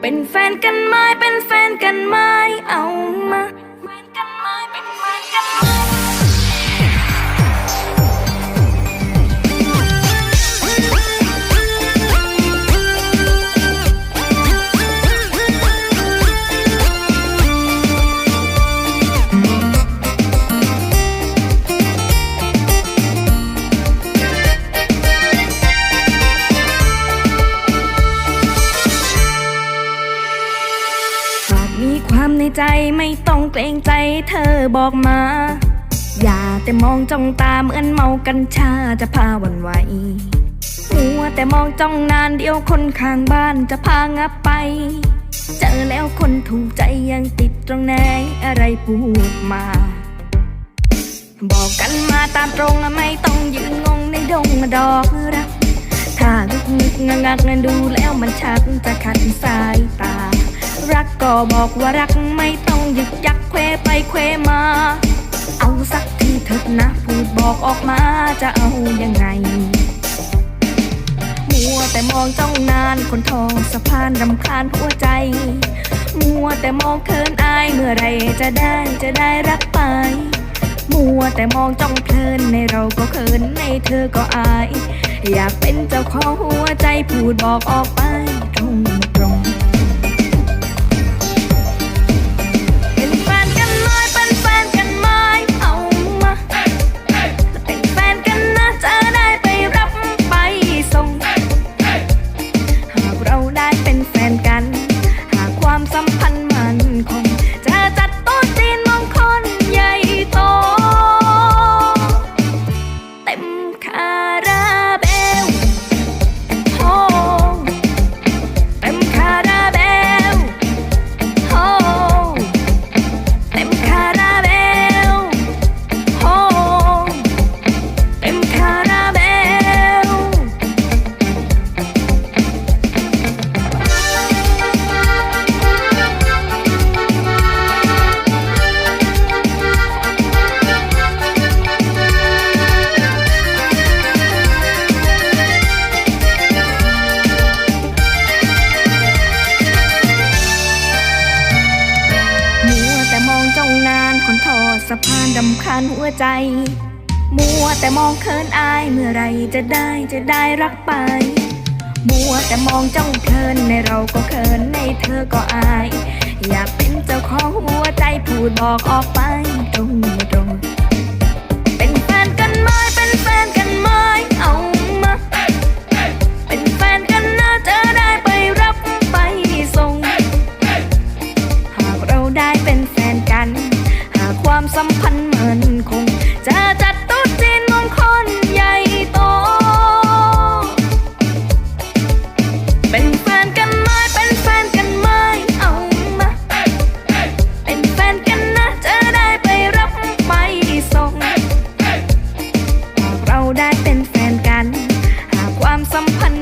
เป็นแฟนกันไหมเป็นแฟนกันไหมเอามา ใจไม่ต้องเกรงใจเธอบอกมา อย่าแต่มองจ้องตาเหมือนเมากัญชาจะพาวันไหวมัวแต่มองจ้องนานเดียวคนข้างบ้านจะพางับไป เจอแล้วคนถูกใจยังติดตรงไหนอะไรพูดมา บอกกันมาตามตรงไม่ต้องยืนงงในดงดอกรักถ้างึกงึกงักงักนั้นดูแล้วมันชักจะขัดสายต ก็บอกว่ารักไม่ต้องยึกยักเควไปเควมา เอาสักทีเถิดนะ พูดบอกออกมาจะเอายังไง มัวแต่มองจ้องนานคนทองสะพานรำคาญหัวใจ มัวแต่มองเคินอายเมื่อไรจะได้จะได้รักไป มัวแต่มองจ้องเพลินในเราก็เขินในเธอก็อาย อยากเป็นเจ้าของหัวใจพูดบอกออกไป สะพานดำคาญหัวใจ มัวแต่มองเคินอายเมื่อไรจะได้จะได้รักไป มัวแต่มองจ้องเคินในเราก็เคินในเธอก็อาย อยากเป็นเจ้าของหัวใจพูดบอกออกไปตรง สัมพันธ์